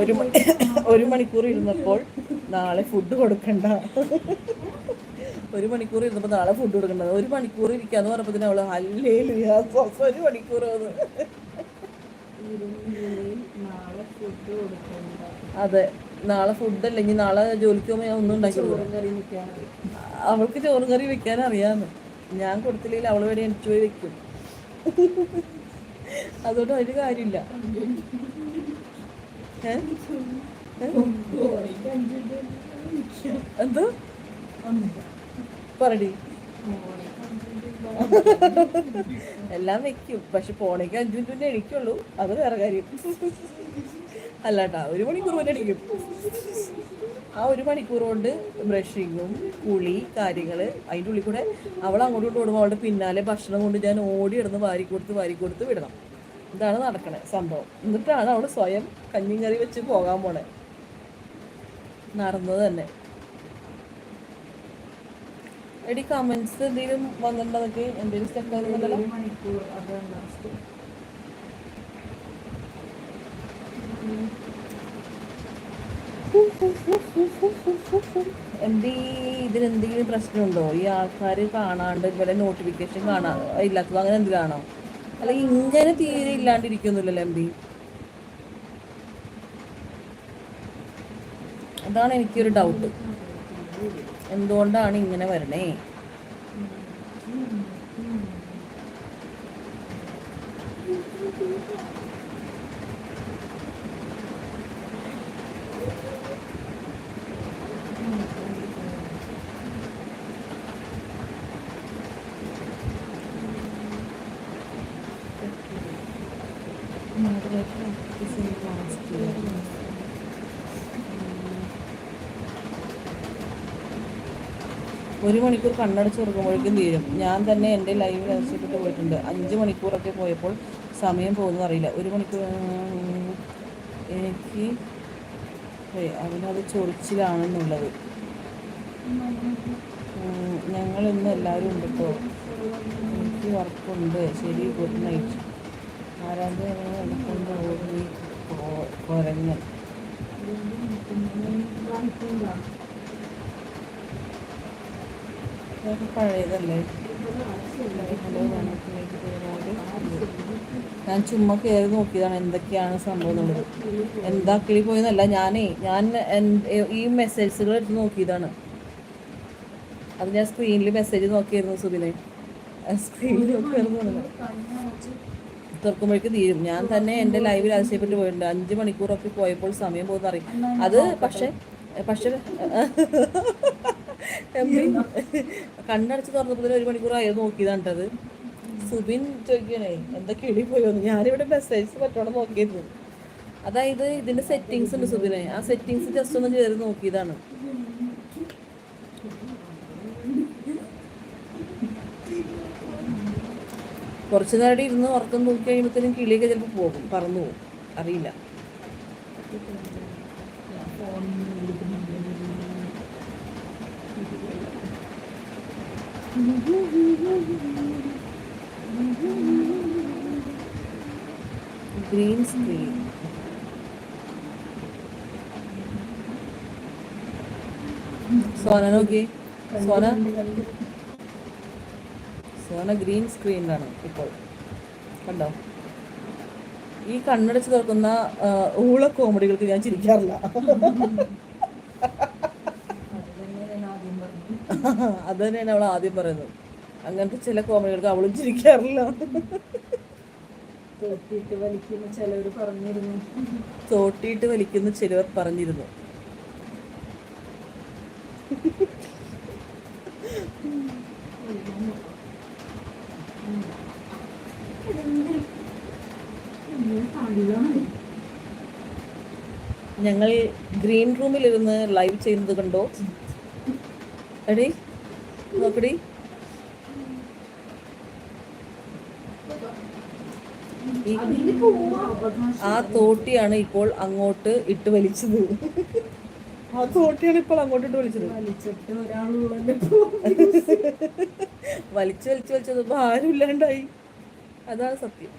ഒരു ഒരു മണിക്കൂർ ഇരുന്നപ്പോൾ നാളെ ഫുഡ് കൊടുക്കണ്ട. ഒരു മണിക്കൂർ ഇരുന്നപ്പോൾ നാളെ ഫുഡ് കൊടുക്കണ്ട. ഒരു മണിക്കൂർ ഇരിക്കാന്ന് പറഞ്ഞപ്പോൾ അവൾ അല്ലേ ഒരു മണിക്കൂർ അതെ. നാളെ ഫുഡ് അല്ലെങ്കിൽ നാളെ ജോലിക്ക് പോകുമ്പോൾ ഞാൻ ഒന്നും ഉണ്ടാക്കി അവൾക്ക് ചോറും കറി വെക്കാൻ അറിയാന്ന്. ഞാൻ കൊടുത്തില്ലെങ്കിൽ അവൾ വേണ്ടി എനിക്ക് പോയി വെക്കും. അതുകൊണ്ട് ഒരു കാര്യമില്ല? എന്തോ? പറടി. എല്ലാം വെക്കും. പക്ഷെ പോണേക്ക് അഞ്ചു മിനിറ്റ് മുന്നേ എണിക്കുള്ളൂ. അത് വേറെ കാര്യം. അല്ലാട്ടാ ഒരു മണിക്കൂർ മുന്നേ എണിക്കും. ആ ഒരു മണിക്കൂർ കൊണ്ട് ബ്രഷിങ്ങും കുളി കാര്യങ്ങൾ അതിന്റെ ഉള്ളിൽ കൂടെ അവൾ അങ്ങോട്ടും ഇങ്ങോട്ടും ഓടുമ്പോൾ അവളുടെ പിന്നാലെ ഭക്ഷണം കൊണ്ട് ഞാൻ ഓടി ഇടന്ന് വാരി കൊടുത്ത് വാരി വിടണം. ഇതാണ് നടക്കണേ സംഭവം. എന്നിട്ടാണ് അവൾ സ്വയം കഞ്ഞിയും കറി വെച്ച് പോകാൻ പോണേ. നടന്നത് തന്നെ. എടി കമന്റ്സ് എന്തെങ്കിലും വന്നിട്ടുണ്ടോ നിനക്ക്? എന്തെങ്കിലും സ്റ്റെപ്പ് ആകുന്നുണ്ടല്ലോ എന്തീ ഇതിനെന്തെങ്കിലും പ്രശ്നമുണ്ടോ? ഈ ആൾക്കാർ കാണാണ്ട് ഇവരെ നോട്ടിഫിക്കേഷൻ കാണാ ഇല്ലാത്തത് അങ്ങനെ എന്തിനാണോ അല്ലെങ്കിൽ ഇങ്ങനെ തീരെ ഇല്ലാണ്ടിരിക്കുന്നില്ലല്ലോ എം പി. അതാണ് എനിക്കൊരു ഡൗട്ട് എന്തുകൊണ്ടാണ് ഇങ്ങനെ വരണേ? ഒരു മണിക്കൂർ കണ്ണടച്ച് തുറക്കുമ്പോഴേക്കും തീരും. ഞാൻ തന്നെ എന്റെ ലൈവിൽ ആവശ്യപ്പെട്ട് പോയിട്ടുണ്ട്. അഞ്ച് മണിക്കൂറൊക്കെ പോയപ്പോൾ സമയം പോകുന്നത് അറിയില്ല. ഒരു മണിക്കൂർ എനിക്ക് അവനത് ചൊറിച്ചിലാണെന്നുള്ളത്. ഞങ്ങൾ ഇന്ന് എല്ലാവരും ഉണ്ട് കേട്ടോ എനിക്ക് വർക്കുണ്ട് ശരി ഗുഡ് നൈറ്റ് ഞാൻ ചുമ്മാ കയറി നോക്കിയതാണ് എന്തൊക്കെയാണ് സംഭവം എന്നുള്ളത്. എന്താ കിളി പോയെന്നല്ല ഞാനേ ഞാൻ ഈ മെസ്സേജുകൾ എടുത്ത് നോക്കിയതാണ്. അത് ഞാൻ സ്ക്രീനിൽ മെസ്സേജ് നോക്കിയായിരുന്നു സുബിനെ. സ്ക്രീനിൽ നോക്കിയായിരുന്നു തുറക്കുമ്പോഴേക്ക് തീരും. ഞാൻ തന്നെ എന്റെ ലൈവിൽ ആവശ്യപ്പെട്ട് പോയിട്ടുണ്ട്. അഞ്ച് മണിക്കൂറൊക്കെ പോയപ്പോൾ സമയം പോകുന്ന അറിയും അത് പക്ഷേ പക്ഷേ കണ്ണടച്ച് തുറന്നപ്പോൾ ഒരു മണിക്കൂറായി നോക്കിയതാണ് കേട്ടത് സുബിൻ ചോദിക്കണേ എന്താ കിളി പോയോന്ന് ഞാനിവിടെ മെസ്സേജ് പറ്റോളം നോക്കിയിരുന്നു. അതായത് ഇതിന്റെ സെറ്റിങ്സ് ഉണ്ട് സുബിനെ. ആ സെറ്റിങ്സ് ജസ്റ്റ് ഒന്ന് കയറി നോക്കിയതാണ്. കുറച്ചു നേരം ഇരുന്ന് ഉറക്കം നോക്കി കഴിയുമ്പോഴത്തേനും കിളിയൊക്കെ ചിലപ്പോൾ പോകും. പറന്നു പോകും. അറിയില്ല. ഗ്രീൻ സ്ക്രീൻ സോന നോക്കി സോന? സോന ഗ്രീൻ സ്ക്രീനിലാണ് ഇപ്പോൾ. കണ്ടോ? ഈ കണ്ണടച്ച് തുറക്കുന്ന ഊള കോമഡികൾക്ക് ഞാൻ ചിരിക്കാറില്ല. അത് തന്നെയാണ് അവൾ ആദ്യം പറയുന്നത്. അങ്ങനത്തെ ചില കോമഡികൾക്ക് അവളും ചിരിക്കാറില്ല. തൊട്ടിട്ട് വലിക്കുന്ന ചിലവര് പറഞ്ഞിരുന്നു. തോട്ടിയിട്ട് വലിക്കുന്ന ചിലവർ പറഞ്ഞിരുന്നു. ഞങ്ങൾ ഗ്രീൻ റൂമിലിരുന്ന് ലൈവ് ചെയ്യുന്നത് കണ്ടോ? എടി നോക്കടി. ആ തോട്ടിയാണ് ഇപ്പോൾ അങ്ങോട്ട് ഇട്ട് വലിച്ചത്. ആ തോട്ടിയാണ് ഇപ്പോൾ അങ്ങോട്ട് ഇട്ട് വലിച്ചത്. വലിച്ചു വലിച്ചു വലിച്ചത് ഇപ്പൊ ആരും ഇല്ലാണ്ടായി. അതാണ് സത്യം.